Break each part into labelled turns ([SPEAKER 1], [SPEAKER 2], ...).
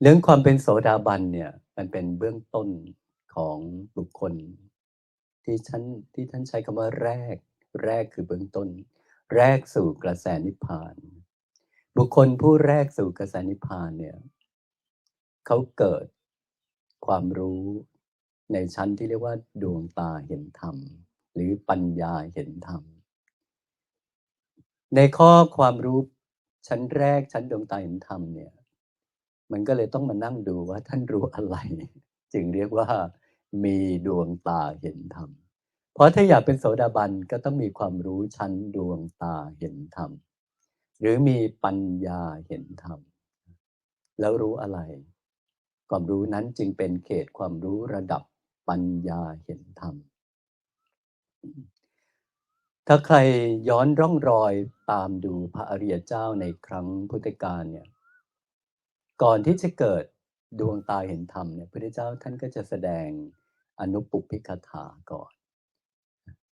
[SPEAKER 1] เรื่องความเป็นโสดาบันเนี่ย มันเป็นเบื้องต้นของบุคคล ที่ท่านที่ท่านใช้คำว่าแรก แรกคือเบื้องต้น แรกสู่กระแสนิพพาน บุคคลผู้แรกสู่กระแสนิพพานเนี่ยเขาเกิดความรู้ในชั้นที่เรียกว่าดวงตาเห็นธรรม หรือปัญญาเห็นธรรม ในข้อความรู้ชั้นแรกชั้นดวงตาเห็นธรรมเนี่ย มันก็เลยต้องมานั่งดูว่าท่านรู้อะไร จึงเรียกว่า มีดวงตาเห็นธรรม เพราะถ้าอยากเป็นโสดาบันก็ต้องมีความรู้ชั้นดวงตาเห็นธรรม หรือมีปัญญาเห็นธรรม แล้วรู้อะไร ความรู้นั้นจึงเป็นเขตความรู้ระดับปัญญาเห็นธรรม ถ้าใครย้อนร่องรอยตามดูพระอริยเจ้าในครั้งพุทธกาลเนี่ย ก่อนที่จะเกิดดวงตาเห็นธรรมเนี่ยพระเจ้าท่านก็จะแสดงอนุปุพิกถาก่อน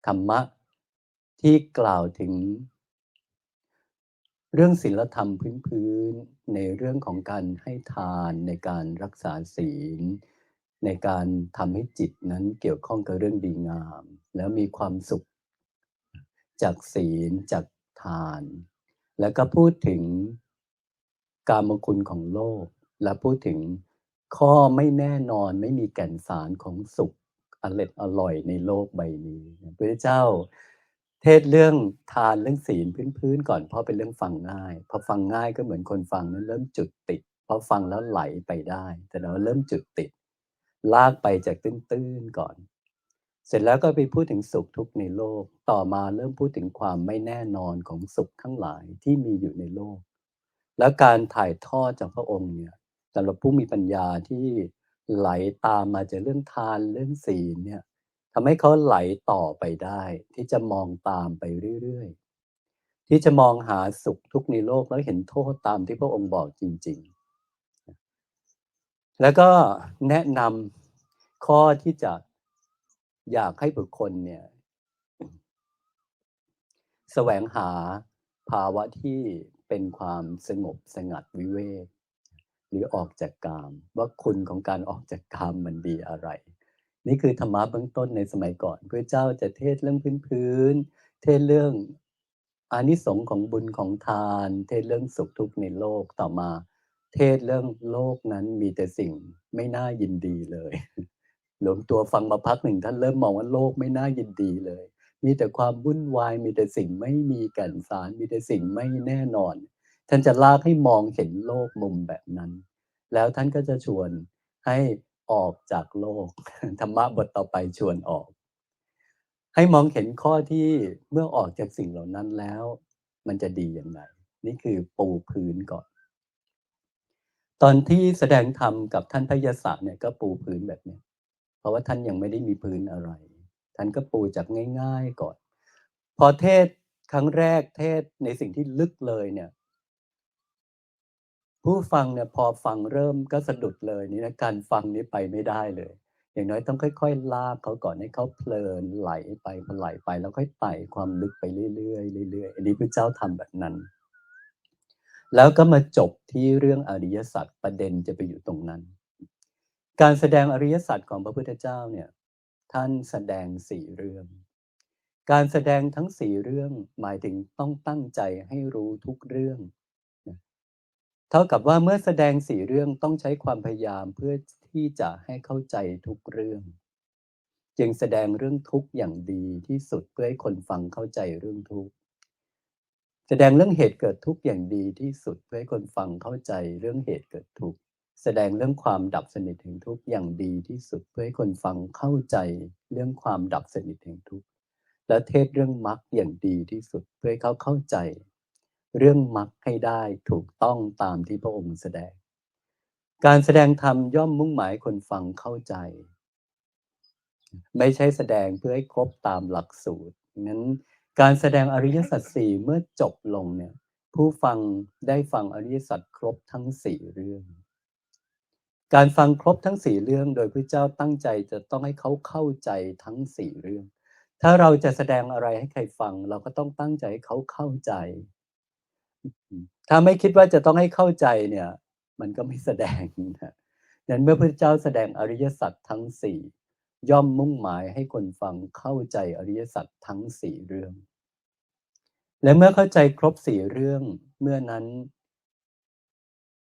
[SPEAKER 1] ธรรมะที่กล่าวถึง เรื่องศีลธรรมพื้นๆในเรื่องของการให้ทานในการรักษาศีล ในการทำให้จิตนั้นเกี่ยวข้องกับเรื่องดีงาม แล้วมีความสุข จากศีลจากทาน แล้วก็พูดถึง การมคุณของโลก และพูดถึงข้อไม่แน่นอนไม่มีแก่นสารของสุขอร่อยอร่อยในโลกใบนี้พระเจ้า เทศเรื่องทานเรื่องศีลพื้นๆก่อนเพราะเป็นเรื่องฟังง่ายพอฟังง่ายก็เหมือนคนฟังนั้นเริ่มจุดติดพอฟังแล้วไหลไปได้ แต่เราเริ่มจุดติด ลากไปจากตื้นๆก่อน เสร็จแล้วก็ไปพูดถึงสุขทุกข์ในโลก ต่อมาเริ่มพูดถึงความไม่แน่นอนของสุขทั้งหลายที่มีอยู่ในโลก แล้วการถ่ายทอดจากพระองค์เนี่ยสำหรับผู้มีปัญญาที่ไหลตามมาจากเรื่องทานเรื่องศีลเนี่ยทำให้เขาไหลต่อไปได้ ที่จะมองตามไปเรื่อยๆ ที่จะมองหาสุขทุกในโลกแล้วเห็นโทษตามที่พระองค์บอกจริง ๆ แล้วก็แนะนำข้อที่จะอยากให้บุคคลเนี่ยแสวงหาภาวะที่ เป็นความสงบสงัดวิเวกหรือออกจากกาม ว่าคุณของการออกจากกามมันดีอะไร นี่คือธรรมะเบื้องต้นในสมัยก่อนพระเจ้าจะเทศเรื่องพื้นๆเทศเรื่องอานิสงส์ของบุญของทาน เทศเรื่องสุขทุกข์ในโลกต่อมา เทศเรื่องโลกนั้นมีแต่สิ่งไม่น่ายินดีเลย หลวงตัวฟังมาพักหนึ่งท่านเริ่มมองว่าโลกไม่น่ายินดีเลย มีแต่ความวุ่นวาย มีแต่สิ่งไม่มีแก่นสาร มีแต่สิ่งไม่แน่นอน ท่านจะลากให้มองเห็นโลกมุมแบบนั้น แล้วท่านก็จะชวนให้ออกจากโลก ธรรมะบทต่อไปชวนออก ให้มองเห็นข้อที่เมื่อออกจากสิ่งเหล่านั้นแล้ว มันจะดีอย่างไรนี่คือปูพื้นก่อน ตอนที่แสดงธรรมกับท่านพยาศเนี่ยก็ปูพื้นแบบนี้เพราะว่าท่านยังไม่ได้มีพื้นอะไร ท่านก็ปูจากง่าย ๆก่อน พอเทศครั้งแรกเทศในสิ่งที่ลึกเลยเนี่ย ผู้ฟังเนี่ยพอฟังเริ่มก็สะดุดเลยนี่นะการฟังนี้ไปไม่ได้เลย อย่างน้อยต้องค่อย ๆ ลากเขาก่อนให้เขาเพลินไหลไปพอไหลไป แล้วค่อยไต่ความลึกไปเรื่อยๆเรื่อยๆอันนี้พระเจ้าทำแบบนั้น แล้วก็มาจบที่เรื่องอริยสัจประเด็นจะไปอยู่ตรงนั้น การแสดงอริยสัจของพระพุทธเจ้าเนี่ย ท่านแสดงสี่เรื่อง การแสดงทั้งสี่เรื่องหมายถึงต้องตั้งใจให้รู้ทุกเรื่อง เท่ากับว่าเมื่อแสดงสี่เรื่องต้องใช้ความพยายามเพื่อที่จะให้เข้าใจทุกเรื่อง จึงแสดงเรื่องทุกอย่างดีที่สุดเพื่อให้คนฟังเข้าใจเรื่องทุกแสดงเรื่องเหตุเกิดทุกอย่างดีที่สุดเพื่อให้คนฟังเข้าใจเรื่องเหตุเกิดทุกข์ แสดงเรื่องความดับสนิทแห่งทุกข์อย่างดีที่สุดเพื่อให้คนฟังเข้าใจเรื่องความดับสนิทแห่งทุกข์และเทศเรื่องมรรคอย่างดีที่สุดเพื่อให้เขาเข้าใจ เรื่องมรรคให้ได้ถูกต้องตามที่พระองค์แสดง การแสดงธรรมย่อมมุ่งหมายคนฟังเข้าใจ ไม่ใช่แสดงเพื่อให้ครบตามหลักสูตรนั้นการแสดงอริยสัจสี่เมื่อจบลงเนี่ยผู้ฟังได้ฟังอริยสัจครบทั้งสี่เรื่อง การฟังครบทั้งสี่เรื่องโดยพระเจ้าตั้งใจจะต้องให้เขาเข้าใจทั้งสี่เรื่อง ถ้าเราจะแสดงอะไรให้ใครฟัง เราก็ต้องตั้งใจให้เขาเข้าใจ ถ้าไม่คิดว่าจะต้องให้เข้าใจเนี่ย มันก็ไม่แสดงนะนั้นเมื่อพระเจ้าแสดงอริยสัจทั้งสี่ย่อมมุ่งหมายให้คนฟังเข้าใจอริยสัจทั้งสี่เรื่อง และเมื่อเข้าใจครบสี่เรื่อง เมื่อนั้น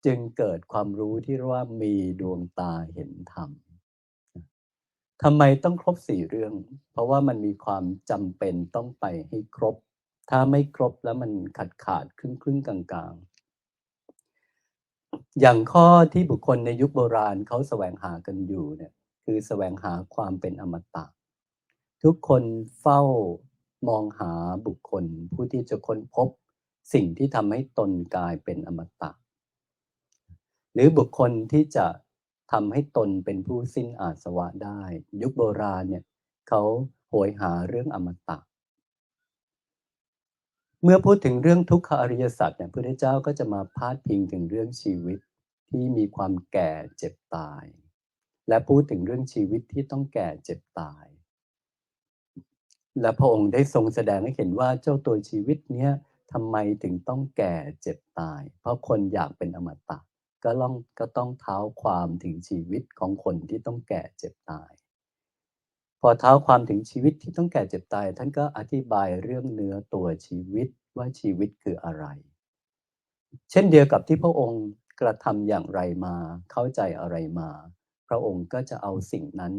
[SPEAKER 1] จึงเกิดความรู้ที่เรียกว่ามีดวงตาเห็นธรรมทำไมต้องครบสี่เรื่อง เพราะว่ามันมีความจำเป็นต้องไปให้ครบ ถ้าไม่ครบแล้วมันขาดขาดครึ่งครึ่งกลางกลางอย่างข้อที่บุคคลในยุคโบราณเขาแสวงหากันอยู่เนี่ย คือแสวงหาความเป็นอมตะ ทุกคนเฝ้ามองหาบุคคลผู้ที่จะค้นพบ สิ่งที่ทำให้ตนกลายเป็นอมตะ หรือบุคคลที่จะทำให้ตนเป็นผู้สิ้นอาสวะได้ ยุคโบราณเนี่ยเขาโหยหาเรื่องอมตะ เมื่อพูดถึงเรื่องทุกขอริยสัจเนี่ยพระพุทธเจ้าก็จะมาพาดพิงถึงเรื่องชีวิตที่มีความแก่เจ็บตาย และพูดถึงเรื่องชีวิตที่ต้องแก่เจ็บตาย และพระองค์ได้ทรงแสดงให้เห็นว่าเจ้าตัวชีวิตเนี้ยทำไมถึงต้องแก่เจ็บตาย เพราะคนอยากเป็นอมตะ ก็ต้องก็ต้องเท้าความถึงชีวิตของคนที่ต้องแก่เจ็บตาย พอเท้าความถึงชีวิตที่ต้องแก่เจ็บตาย ท่านก็อธิบายเรื่องเนื้อตัวชีวิตว่าชีวิตคืออะไร เช่นเดียวกับที่พระองค์กระทำอย่างไรมา เข้าใจอะไรมา พระองค์ก็จะเอาสิ่งนั้น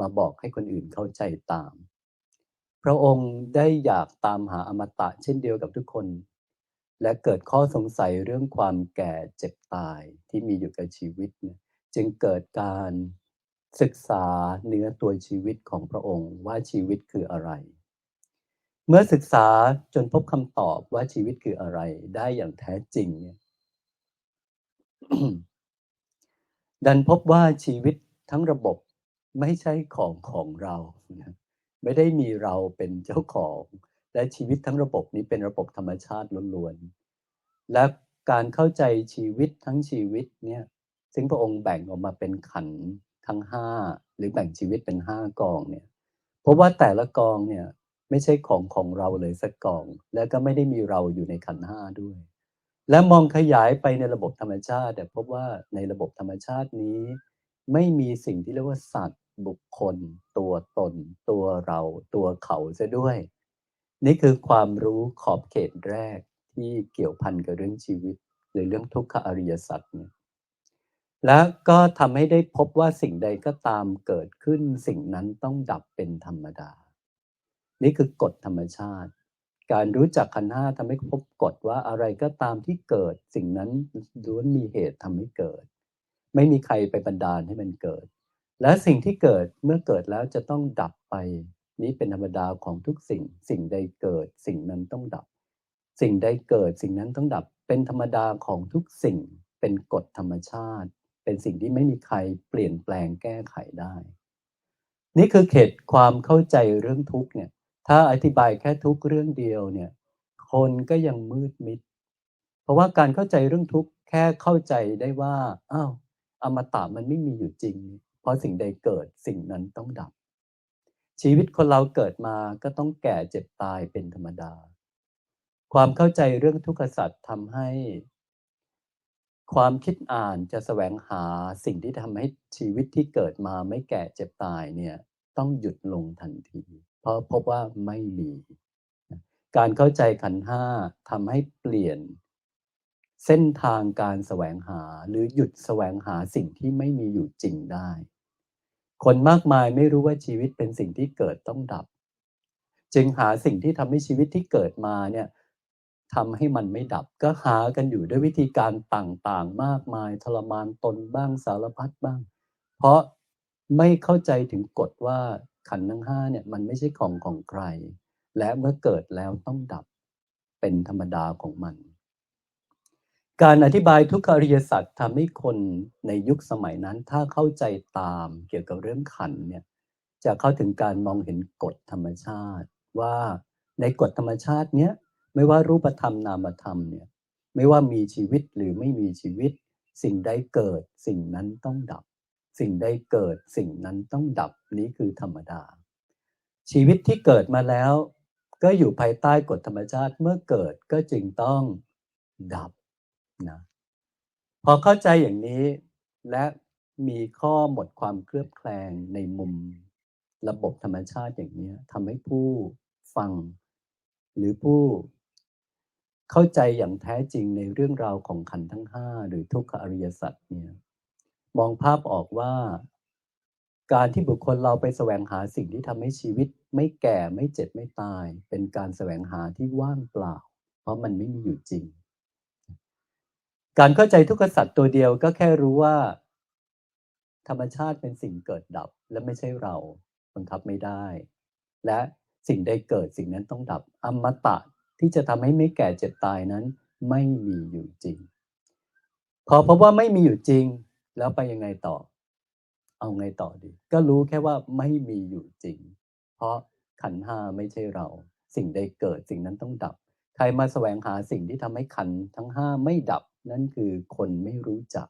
[SPEAKER 1] มาบอกให้คนอื่นเข้าใจตาม พระองค์ได้อยากตามหาอมตะเช่นเดียวกับทุกคน และเกิดข้อสงสัยเรื่องความแก่เจ็บตายที่มีอยู่กับชีวิตเนี่ยจึงเกิดการศึกษาเนื้อตัวชีวิตของพระองค์ว่าชีวิตคืออะไร เมื่อศึกษาจนพบคำตอบว่าชีวิตคืออะไรได้อย่างแท้จริงเนี่ยดันพบว่าชีวิตทั้งระบบไม่ใช่ของของเรา ไม่ได้มีเราเป็นเจ้าของ และชีวิตทั้งระบบนี้เป็นระบบธรรมชาติล้วนๆและการเข้าใจชีวิตทั้งชีวิตเนี่ยซึ่งพระองค์แบ่งออกมาเป็นขันทั้งห้าหรือแบ่งชีวิตเป็นห้ากองเนี่ยเพราะว่าแต่ละกองเนี่ยไม่ใช่ของของเราเลยสักกอง และก็ไม่ได้มีเราอยู่ในขันห้าด้วย และมองขยายไปในระบบธรรมชาติแต่พบว่าในระบบธรรมชาตินี้ ไม่มีสิ่งที่เรียกว่าสัตว์ บุคคล ตัวตน ตัวเรา ตัวเขาซะด้วย นี่คือความรู้ขอบเขตแรกที่เกี่ยวพันกับเรื่องชีวิต หรือเรื่องทุกขอริยสัจเนี่ยและก็ทำให้ได้พบว่าสิ่งใดก็ตามเกิดขึ้น สิ่งนั้นต้องดับเป็นธรรมดา นี่คือกฎธรรมชาติ การรู้จักขันห้าทำให้พบกฎว่าอะไรก็ตามที่เกิด สิ่งนั้นล้วนมีเหตุทำให้เกิด ไม่มีใครไปบันดาลให้มันเกิด และสิ่งที่เกิดเมื่อเกิดแล้วจะต้องดับไป นี้เป็นธรรมดาของทุกสิ่ง สิ่งใดเกิด สิ่งนั้นต้องดับ สิ่งใดเกิดสิ่งนั้นต้องดับ เป็นธรรมดาของทุกสิ่ง เป็นกฎธรรมชาติ เป็นสิ่งที่ไม่มีใครเปลี่ยนแปลงแก้ไขได้ นี่คือเขตความเข้าใจเรื่องทุกเนี่ย ถ้าอธิบายแค่ทุกเรื่องเดียวเนี่ย คนก็ยังมืดมิด เพราะว่าการเข้าใจเรื่องทุกแค่เข้าใจได้ว่า อ้าว อมตะมันไม่มีอยู่จริง เพราะสิ่งใดเกิดสิ่งนั้นต้องดับ ชีวิตคนเราเกิดมาก็ต้องแก่เจ็บตายเป็นธรรมดา ความเข้าใจเรื่องทุกขสัตว์ทำให้ ความคิดอ่านจะแสวงหาสิ่งที่ทำให้ชีวิตที่เกิดมาไม่แก่เจ็บตายเนี่ยต้องหยุดลงทันที เพราะพบว่าไม่มี การเข้าใจขันห้าทำให้เปลี่ยน เส้นทางการแสวงหาหรือหยุดแสวงหาสิ่งที่ไม่มีอยู่จริงได้ คนมากมายไม่รู้ว่าชีวิตเป็นสิ่งที่เกิดต้องดับ จึงหาสิ่งที่ทำให้ชีวิตที่เกิดมาเนี่ยทำให้มันไม่ดับ ก็หากันอยู่ด้วยวิธีการต่างๆ มากมายทรมานตนบ้างสารพัดบ้าง เพราะไม่เข้าใจถึงกฎว่าขันธ์ทั้งห้าเนี่ยมันไม่ใช่ของของใคร และเมื่อเกิดแล้วต้องดับเป็นธรรมดาของมัน การอธิบายทุกขอริยสัจทำให้คนในยุคสมัยนั้น ถ้าเข้าใจตามเกี่ยวกับเรื่องขันเนี่ยจะเข้าถึงการมองเห็นกฎธรรมชาติ ว่าในกฎธรรมชาติเนี้ยไม่ว่ารูปธรรมนามธรรมเนี่ยไม่ว่ามีชีวิตหรือไม่มีชีวิต สิ่งใดเกิด สิ่งนั้นต้องดับ สิ่งใดเกิด สิ่งนั้นต้องดับนี้คือธรรมดา ชีวิตที่เกิดมาแล้ว ก็อยู่ภายใต้กฎธรรมชาติเมื่อเกิดก็จึงต้องดับ นะพอเข้าใจอย่างนี้ และมีข้อหมดความเคลือบแคลงในมุมระบบธรรมชาติอย่างนี้ทำให้ผู้ฟัง หรือผู้เข้าใจอย่างแท้จริงในเรื่องราวของขันทั้งห้าหรือทุกขอริยสัจเนี่ยมองภาพออกว่า การที่บุคคลเราไปแสวงหาสิ่งที่ทำให้ชีวิต ไม่แก่ไม่เจ็บไม่ตาย เป็นการแสวงหาที่ว่างเปล่า เพราะมันไม่มีอยู่จริง การเข้าใจทุกขสัตว์ตัวเดียวก็แค่รู้ว่า ธรรมชาติเป็นสิ่งเกิดดับและไม่ใช่เราบังคับไม่ได้ และสิ่งใดเกิดสิ่งนั้นต้องดับอมตะที่จะทำให้ไม่แก่เจ็บตายนั้น ไม่มีอยู่จริง พอพบว่าไม่มีอยู่จริง แล้วไปยังไงต่อ เอาไงต่อดี ก็รู้แค่ว่าไม่มีอยู่จริง เพราะขันห้าไม่ใช่เรา สิ่งใดเกิดสิ่งนั้นต้องดับ ใครมาแสวงหาสิ่งที่ทำให้ขันทั้งห้าไม่ดับ นั่นคือคนไม่รู้จัก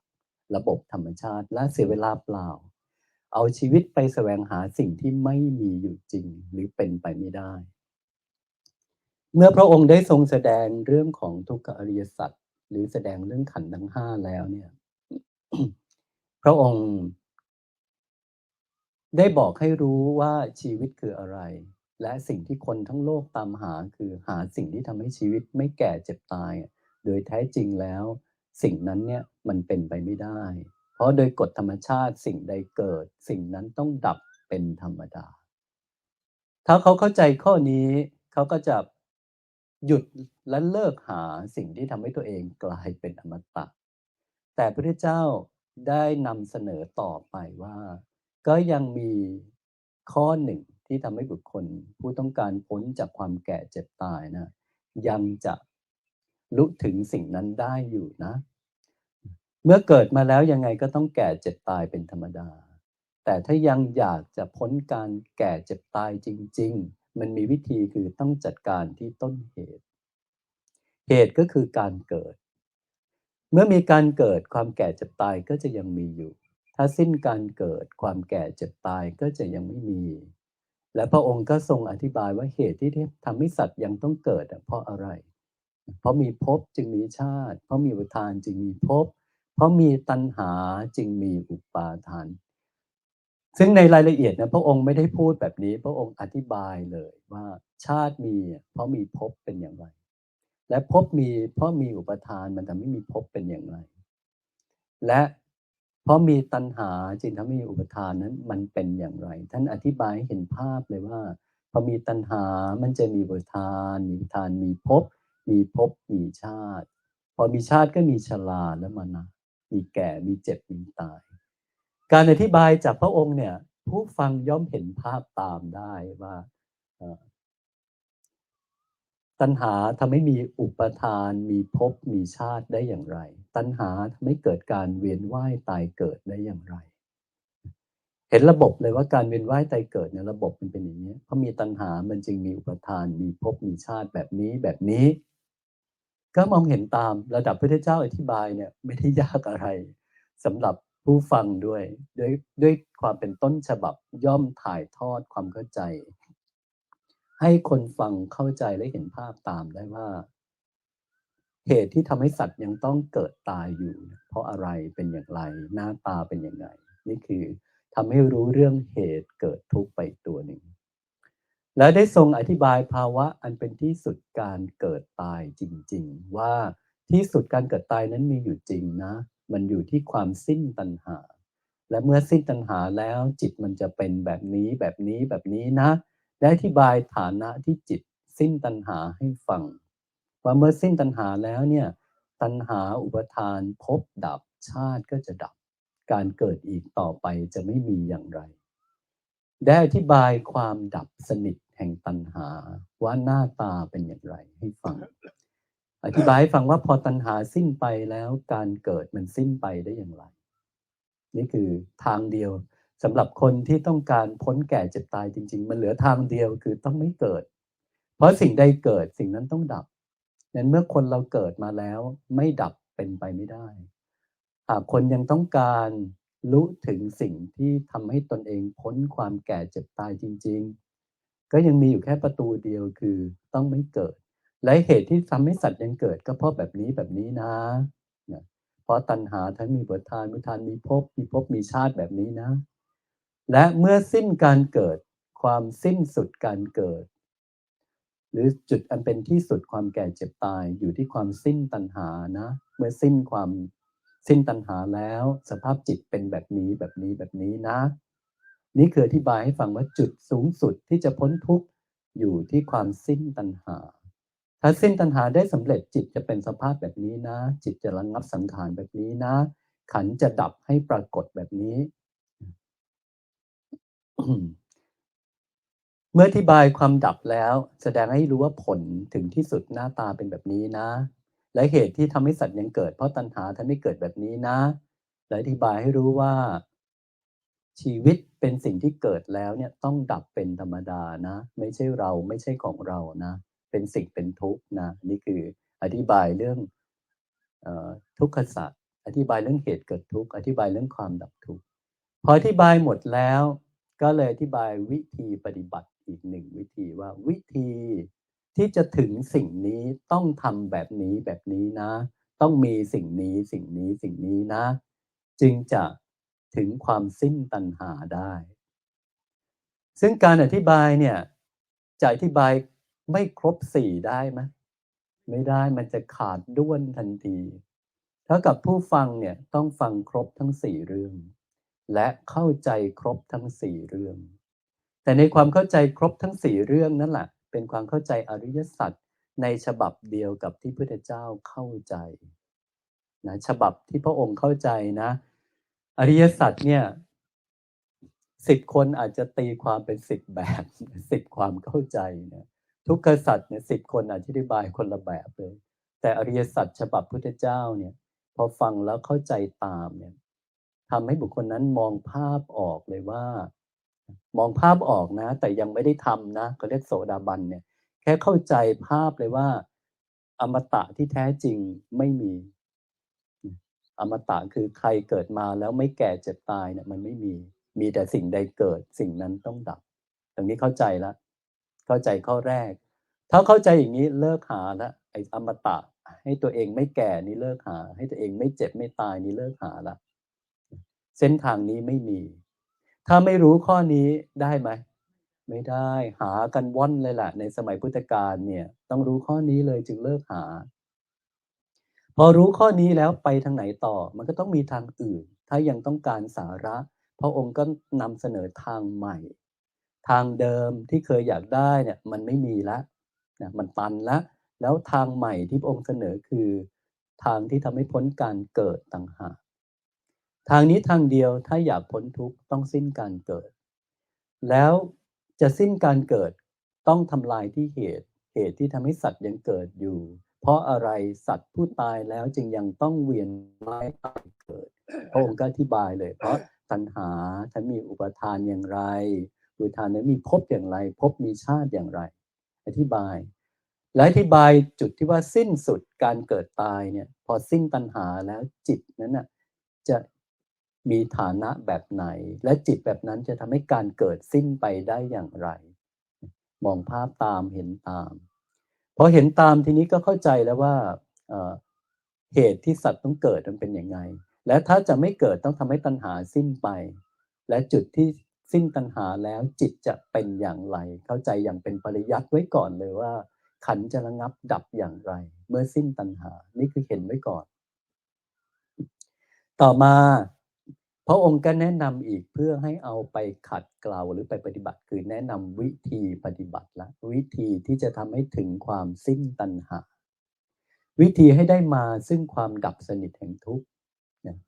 [SPEAKER 1] ระบบธรรมชาติและเสียเวลาเปล่า เอาชีวิตไปแสวงหาสิ่งที่ไม่มีอยู่จริงหรือเป็นไปไม่ได้ เมื่อพระองค์ได้ทรงแสดงเรื่องของทุกขอริยสัจหรือแสดงเรื่องขันธ์ทั้งห้าแล้วเนี่ย พระองค์ ได้บอกให้รู้ว่าชีวิตคืออะไร และสิ่งที่คนทั้งโลกตามหาคือหาสิ่งที่ทำให้ชีวิตไม่แก่เจ็บตาย โดยแท้จริงแล้ว สิ่งนั้นเนี่ยมันเป็นไปไม่ได้ เพราะโดยกฎธรรมชาติสิ่งใดเกิด สิ่งนั้นต้องดับเป็นธรรมดา ถ้าเขาเข้าใจข้อนี้เขาก็จะหยุดและเลิกหาสิ่งที่ทำให้ตัวเองกลายเป็นอมตะ แต่พระเจ้าได้นำเสนอต่อไปว่า ก็ยังมีข้อหนึ่งที่ทำให้บุคคล ผู้ต้องการพ้นจากความแก่เจ็บตายนะยังจะ ลุถึงสิ่งนั้นได้อยู่นะ เมื่อเกิดมาแล้วยังไงก็ต้องแก่เจ็บตายเป็นธรรมดา แต่ถ้ายังอยากจะพ้นการแก่เจ็บตายจริง ๆ มันมีวิธีคือต้องจัดการที่ต้นเหตุ เหตุก็คือการเกิด เมื่อมีการเกิดความแก่เจ็บตายก็จะยังมีอยู่ ถ้าสิ้นการเกิดความแก่เจ็บตายก็จะยังไม่มีและพระองค์ก็ทรงอธิบายว่าเหตุที่ทำให้สัตว์ยังต้องเกิดเพราะอะไร เพราะมีภพจึงมีชาติ เพราะมีอุทานจึงมีภพเพราะมีตัณหาจึงมีอุปาทาน ซึ่งในรายละเอียดนะพระองค์ไม่ได้พูดแบบนี้ พระองค์อธิบายเลยว่าชาติมี เพราะมีภพเป็นอย่างไร และภพมีเพราะมีอุปทานมันทำให้มีภพเป็นอย่างไร และเพราะมีตัณหาจึงทำให้มีอุปทานนั้นมันเป็นอย่างไร ท่านอธิบายให้เห็นภาพเลยว่าพอมีตัณหามันจะมีอุปทาน มีอุปทานมีภพ มีภพมีชาติ พอมีชาติก็มีชราและมานะมีแก่มีเจ็บมีตาย การอธิบายจากพระองค์เนี่ย ผู้ฟังย่อมเห็นภาพตามได้ว่าตัณหาทำให้มีอุปทาน มีภพมีชาติได้อย่างไร ตัณหาทำให้เกิดการเวียนว่ายตายเกิดได้อย่างไร เห็นระบบเลยว่าการเวียนว่ายตายเกิดเนี่ยระบบมันเป็นอย่างนี้เพราะมีตัณหามันจึงมีอุปทาน มีภพมีชาติแบบนี้แบบนี้ ก็มองเห็นตามระดับพระเจ้าอธิบายเนี่ยไม่ได้ยากอะไรสำหรับผู้ฟังด้วยด้วยด้วยความเป็นต้นฉบับย่อมถ่ายทอดความเข้าใจ ให้คนฟังเข้าใจและเห็นภาพตามได้ว่า เหตุที่ทำให้สัตว์ยังต้องเกิดตายอยู่ เพราะอะไรเป็นอย่างไร หน้าตาเป็นอย่างไร นี่คือทำให้รู้เรื่องเหตุเกิดทุกข์ไปตัวหนึ่ง และได้ทรงอธิบายภาวะอันเป็นที่สุดการเกิดตายจริง ๆ ว่าที่สุดการเกิดตายนั้นมีอยู่จริงนะ มันอยู่ที่ความสิ้นตัณหา และเมื่อสิ้นตัณหาแล้วจิตมันจะเป็นแบบนี้แบบนี้แบบนี้นะ ได้อธิบายฐานะที่จิตสิ้นตัณหาให้ฟัง ว่าเมื่อสิ้นตัณหาแล้วเนี่ยตัณหาอุปทานพบดับชาติก็จะดับ การเกิดอีกต่อไปจะไม่มีอย่างไร ได้อธิบายความดับสนิทแห่งตัณหา ว่าหน้าตาเป็นอย่างไรให้ฟัง อธิบายให้ฟังว่าพอตัณหาสิ้นไปแล้วการเกิดมันสิ้นไปได้อย่างไร นี่คือทางเดียวสำหรับคนที่ต้องการพ้นแก่เจ็บตายจริง ๆ มันเหลือทางเดียวคือต้องไม่เกิด เพราะสิ่งใดเกิดสิ่งนั้นต้องดับนั้นเมื่อคนเราเกิดมาแล้วไม่ดับเป็นไปไม่ได้ หากคนยังต้องการ รู้ถึงสิ่งที่ทำให้ตนเองพ้นความแก่เจ็บตายจริง ๆ ก็ยังมีอยู่แค่ประตูเดียวคือต้องไม่เกิด และเหตุที่ทำให้สัตว์ยังเกิดก็เพราะแบบนี้แบบนี้นะเพราะตัณหาทั้งมีบททานมุทานมีภพมีภพมีชาติแบบนี้นะ และเมื่อสิ้นการเกิดความสิ้นสุดการเกิด หรือจุดอันเป็นที่สุดความแก่เจ็บตายอยู่ที่ความสิ้นตัณหานะ เมื่อสิ้นความ สิ้นตัณหาแล้ว สภาพจิตเป็นแบบนี้แบบนี้แบบนี้นะ นี่คืออธิบายให้ฟังว่าจุดสูงสุดที่จะพ้นทุกข์อยู่ที่ความสิ้นตัณหา ถ้าสิ้นตัณหาได้สำเร็จจิตจะเป็นสภาพแบบนี้นะ จิตจะระงับสังขารแบบนี้นะ ขันจะดับให้ปรากฏแบบนี้ เมื่ออธิบายความดับแล้ว แสดงให้รู้ว่าผลถึงที่สุดหน้าตาเป็นแบบนี้นะ และเหตุที่ทำให้สัตว์ยังเกิด เพราะตัณหาทำให้เกิดแบบนี้นะและอธิบายให้รู้ว่า ชีวิตเป็นสิ่งที่เกิดแล้วเนี่ยต้องดับเป็นธรรมดานะ ไม่ใช่เราไม่ใช่ของเรานะ เป็นสิ่งเป็นทุกข์นะนี่คืออธิบายเรื่องออทุกขสัตว์อธิบายเรื่องเหตุเกิดทุกข์อธิบายเรื่องความดับทุกข์พออธิบายหมดแล้ว ก็เลยอธิบายวิธีปฏิบัติอีกหนึ่งวิธีว่าวิธี ที่จะถึงสิ่งนี้ต้องทำแบบนี้แบบนี้นะ ต้องมีสิ่งนี้สิ่งนี้สิ่งนี้นะ จึงจะถึงความสิ้นตัณหาได้ ซึ่งการอธิบายเนี่ยจะอธิบายไม่ครบสี่ได้ไหมไม่ได้มันจะขาดด้วนทันทีเท่ากับผู้ฟังเนี่ยต้องฟังครบทั้งสี่เรื่อง และเข้าใจครบทั้งสี่เรื่อง แต่ในความเข้าใจครบทั้งสี่เรื่องนั่นแหละ เป็นความเข้าใจอริยสัจในฉบับเดียวกับที่พระเจ้าเข้าใจนะฉบับที่พระองค์เข้าใจนะ อริยสัจเนี่ยสิบคนอาจจะตีความเป็นสิบแบบสิบความเข้าใจนะทุกขสัจเนี่ยสิบคนอธิบายคนละแบบเลย แต่อริยสัจฉบับพุทธเจ้าเนี่ย พอฟังแล้วเข้าใจตามเนี่ยทำให้บุคคลนั้นมองภาพออกเลยว่า มองภาพออกนะ แต่ยังไม่ได้ทำนะเขาเรียกโสดาบันเนี่ย แค่เข้าใจภาพเลยว่า อมตะที่แท้จริงไม่มี อมตะคือใครเกิดมาแล้วไม่แก่เจ็บตายเนี่ย มันไม่มี มีแต่สิ่งใดเกิดสิ่งนั้นต้องดับ ตรงนี้เข้าใจแล้วเข้าใจข้อแรก ถ้าเข้าใจอย่างนี้เลิกหาล้วไอ้อมตะ ให้ตัวเองไม่แก่นี่เลิกหา ให้ตัวเองไม่เจ็บไม่ตายนี่เลิกหาละเส้นทางนี้ไม่มี ถ้าไม่รู้ข้อนี้ได้ไหม ไม่ได้หากันว่อนเลยแหละในสมัยพุทธกาลเนี่ย ต้องรู้ข้อนี้เลยจึงเลิกหา พอรู้ข้อนี้แล้วไปทางไหนต่อ มันก็ต้องมีทางอื่น ถ้ายังต้องการสาระ พระองค์ก็นำเสนอทางใหม่ ทางเดิมที่เคยอยากได้เนี่ย มันไม่มีแล้วนะมันตันแล้วแล้วทางใหม่ที่พระองค์เสนอคือ ทางที่ทำให้พ้นการเกิดต่างหาก ทางนี้ทางเดียวถ้าอยากพ้นทุกข์ต้องสิ้นการเกิด แล้วจะสิ้นการเกิดต้องทำลายที่เหตุเหตุที่ทำให้สัตว์ยังเกิดอยู่ เพราะอะไรสัตว์ผู้ตายแล้วจึงยังต้องเวียนว่ายตายเกิดพระองค์ก็อธิบายเลย เพราะตัณหาฉันมีอุปทานอย่างไรอุปทานนั้นมีภพอย่างไรภพมีชาติอย่างไร อธิบาย และอธิบายจุดที่ว่าสิ้นสุดการเกิดตายเนี่ย พอสิ้นตัณหาแล้วจิตนั้นน่ะจะ มีฐานะแบบไหน และจิตแบบนั้นจะทำให้การเกิดสิ้นไปได้อย่างไร มองภาพตามเห็นตามพอเห็นตามทีนี้ก็เข้าใจแล้วว่าเหตุที่สัตว์ต้องเกิดมันเป็นยังไง และถ้าจะไม่เกิดต้องทำให้ตัณหาสิ้นไป และจุดที่สิ้นตัณหาแล้วจิตจะเป็นอย่างไร เข้าใจอย่างเป็นปริยัติไว้ก่อนเลยว่า ขันจะระงับดับอย่างไร เมื่อสิ้นตัณหา นี่คือเห็นไว้ก่อน ต่อมา พระองค์ก็แนะนำอีกเพื่อให้เอาไปขัดเกลาหรือไปปฏิบัติ คือแนะนำวิธีปฏิบัติละวิธีที่จะทำให้ถึงความสิ้นตัณหา วิธีให้ได้มาซึ่งความดับสนิทแห่งทุกข์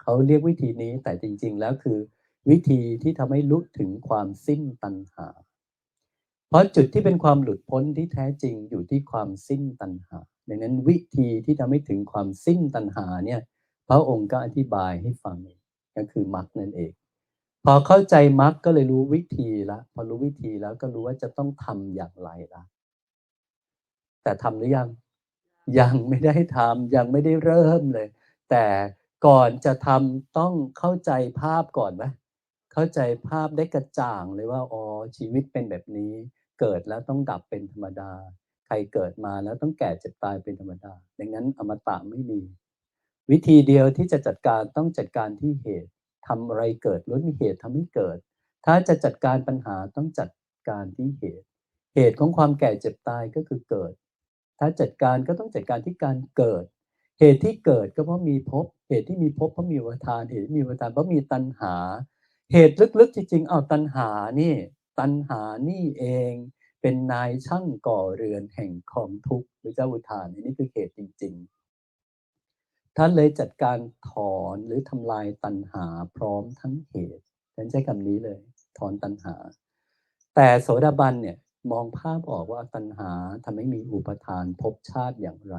[SPEAKER 1] เขาเรียกวิธีนี้แต่จริง ๆ แล้วคือ วิธีที่ทำให้ลุถึงความสิ้นตัณหา เพราะจุดที่เป็นความหลุดพ้นที่แท้จริงอยู่ที่ความสิ้นตัณหาดังนั้นวิธีที่ทำให้ถึงความสิ้นตัณหาเนี่ยพระองค์ก็อธิบายให้ฟัง ก็คือมรรคนั่นเอง พอเข้าใจมรรคก็เลยรู้วิธีละพอรู้วิธีแล้วก็รู้ว่าจะต้องทำอย่างไรละแต่ทำหรือยังยังไม่ได้ทำยังไม่ได้เริ่มเลย แต่ก่อนจะทำต้องเข้าใจภาพก่อนไหมเข้าใจภาพได้กระจ่างเลยว่าอ๋อชีวิตเป็นแบบนี้ เกิดแล้วต้องดับเป็นธรรมดา ใครเกิดมาแล้วต้องแก่เจ็บตายเป็นธรรมดา ดังนั้นอมตะไม่มี วิธีเดียวที่จะจัดการต้องจัดการที่เหตุทำอะไรเกิดล้วนมีเหตุทำให้เกิด ถ้าจะจัดการปัญหาต้องจัดการที่เหตุ เหตุของความแก่เจ็บตายก็คือเกิด ถ้าจัดการก็ต้องจัดการที่การเกิด เหตุที่เกิดก็เพราะมีภพเหตุที่มีภพเพราะมีวัฏทาน เหตุที่มีวัฏทานเพราะมีตัณหา เหตุลึกๆจริงๆเอาตัณหานี่ ตัณหานี่เองเป็นนายช่างก่อเรือนแห่งของทุกข์หรือเจ้าอุทานนี่คือเหตุจริง ๆ ท่านเลยจัดการถอนหรือทำลายตัณหาพร้อมทั้งเหตุฉันใช้คำนี้เลย ถอนตัณหา แต่โสดาบันเนี่ยมองภาพออกว่าตัณหาทำให้มีอุปทานภพชาติอย่างไร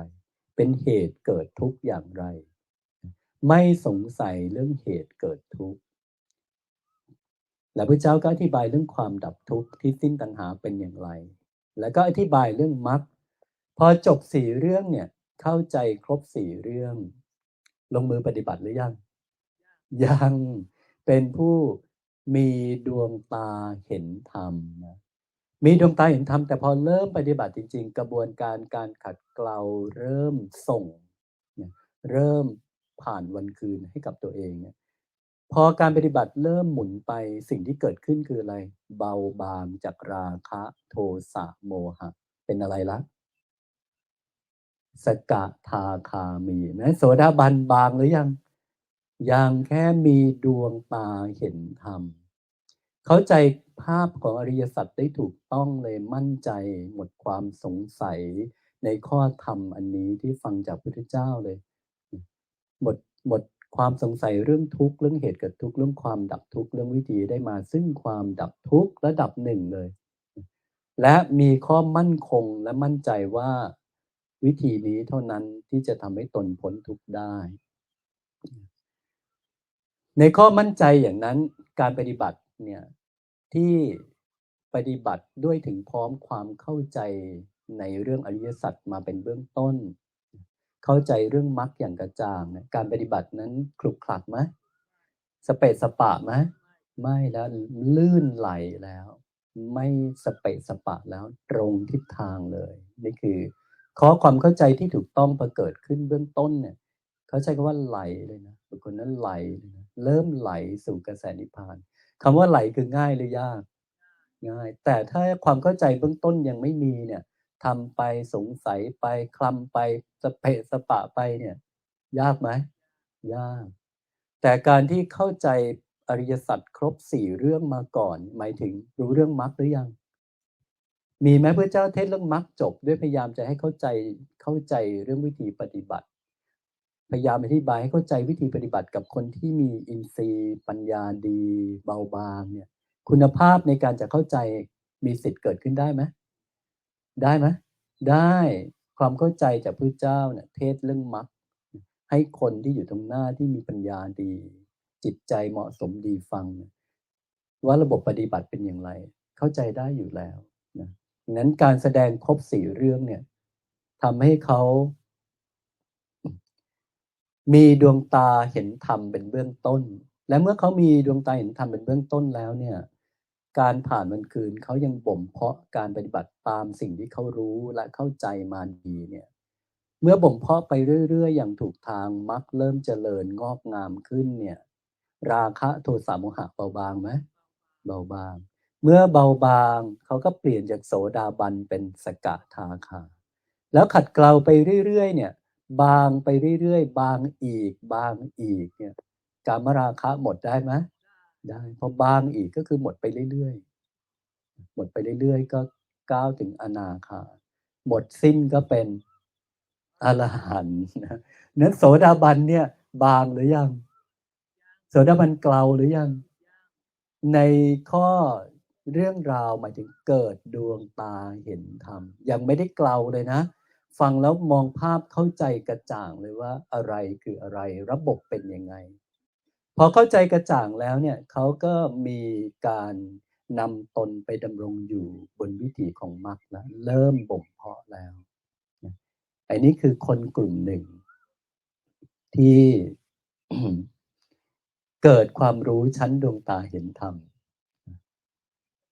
[SPEAKER 1] เป็นเหตุเกิดทุกข์อย่างไร ไม่สงสัยเรื่องเหตุเกิดทุกข์และพระเจ้าก็อธิบายเรื่องความดับทุกข์ที่สิ้นตัณหาเป็นอย่างไร แล้วก็อธิบายเรื่องมรรคพอจบสี่เรื่องเนี่ยเข้าใจครบสี่เรื่อง ลงมือปฏิบัติหรือยัง ยังเป็นผู้มีดวงตาเห็นธรรมนะมีดวงตาเห็นธรรมแต่พอเริ่มปฏิบัติจริง ๆ กระบวนการการขัดเกลาเริ่มส่ง เริ่มผ่านวันคืนให้กับตัวเองเนี่ยพอการปฏิบัติเริ่มหมุนไปสิ่งที่เกิดขึ้นคืออะไร เบาบางจากราคะ โทสะโมหะ เป็นอะไรละ สกทาคามีนะโสดาบันบางหรือยัง ยังแค่มีดวงตาเห็นธรรม เข้าใจภาพของอริยสัจได้ถูกต้องเลยมั่นใจหมดความสงสัยในข้อธรรมอันนี้ที่ฟังจากพระพุทธเจ้าเลย หมดหมดความสงสัยเรื่องทุกข์เรื่องเหตุเกิดทุกข์เรื่องความดับทุกข์เรื่องวิธีได้มา ซึ่งความดับทุกข์ระดับหนึ่งเลย และมีข้อมั่นคงและมั่นใจว่า วิธีนี้เท่านั้นที่จะทำให้ตนพ้นทุกข์ได้ ในข้อมั่นใจอย่างนั้นการปฏิบัติเนี่ยที่ปฏิบัติด้วยถึงพร้อมความเข้าใจในเรื่องอริยสัจมาเป็นเบื้องต้น เข้าใจเรื่องมรรคอย่างกระจ่างนะการปฏิบัตินั้นคลุกคลักไหมสเปะสปะไหมไม่แล้วลื่นไหลแล้ว ไม่สเปะสปะแล้วตรงทิศทางเลย นี่คือ ขอความเข้าใจที่ถูกต้องพอเกิดขึ้นเบื้องต้นเนี่ยเขาใช้คำว่าไหลเลยนะบุคคลนั้นไหลเลยนะเริ่มไหลสู่กระแสนิพพานคำว่าไหลคือง่ายหรือยากง่าย แต่ถ้าความเข้าใจเบื้องต้นยังไม่มีเนี่ยทำไปสงสัยไปคลำไปสเปะสปะไปเนี่ย ยากไหมยาก แต่การที่เข้าใจอริยสัจครบสี่เรื่องมาก่อน หมายถึงรู้เรื่องมรรคหรือยัง มีไหมพระเจ้าเทศเรื่องมรรคจบด้วยพยายามจะให้เข้าใจเข้าใจเรื่องวิธีปฏิบัติ พยายามอธิบายให้เข้าใจวิธีปฏิบัติกับคนที่มีอินทรีย์ ปัญญาดี เบาบางเนี่ย คุณภาพในการจะเข้าใจมีสิทธิ์เกิดขึ้นได้ไหมได้ไหมได้ความเข้าใจจากพระเจ้าเนี่ยเทศเรื่องมรรคให้คนที่อยู่ตรงหน้าที่มีปัญญาดี จิตใจเหมาะสมดีฟัง ว่าระบบปฏิบัติเป็นอย่างไร เข้าใจได้อยู่แล้วนะ นั้นการแสดงครบสี่เรื่องเนี่ยทำให้เขา มีดวงตาเห็นธรรมเป็นเบื้องต้น และเมื่อเขามีดวงตาเห็นธรรมเป็นเบื้องต้นแล้วเนี่ย การผ่านวันคืนเขายังบ่มเพาะการปฏิบัติตามสิ่งที่เขารู้และเข้าใจมาดีเนี่ย เมื่อบ่มเพาะไปเรื่อยๆอย่างถูกทางมักเริ่มเจริญงอกงามขึ้นเนี่ย ราคะโทสะโมหะเบาบางไหมเบาบาง เมื่อเบาบางเขาก็เปลี่ยนจากโสดาบันเป็นสกทาคา แล้วขัดเกลาไปเรื่อยๆเนี่ย บางไปเรื่อยๆ บางอีก บางอีกเนี่ยการมราคะหมดได้ไหมได้พอบางอีกก็คือหมดไปเรื่อยๆ หมดไปเรื่อยๆ ก็ก้าวถึงอนาคา หมดสิ้นก็เป็นอรหันต์นะนั้นโสดาบันเนี่ย บางหรือยัง โสดาบันเกลาหรือยัง ในข้อ เรื่องราวหมายถึงเกิดดวงตาเห็นธรรม ยังไม่ได้เกลาเลยนะ ฟังแล้วมองภาพเข้าใจกระจ่างเลยว่าอะไรคืออะไรระบบเป็นยังไง พอเข้าใจกระจ่างแล้วเนี่ยเขาก็มีการนำตนไปดำรงอยู่บนวิถีของมรรคแล้วเริ่มบ่มเพาะแล้วอันนี้คือคนกลุ่มหนึ่ง ที่เกิดความรู้ชั้นดวงตาเห็นธรรม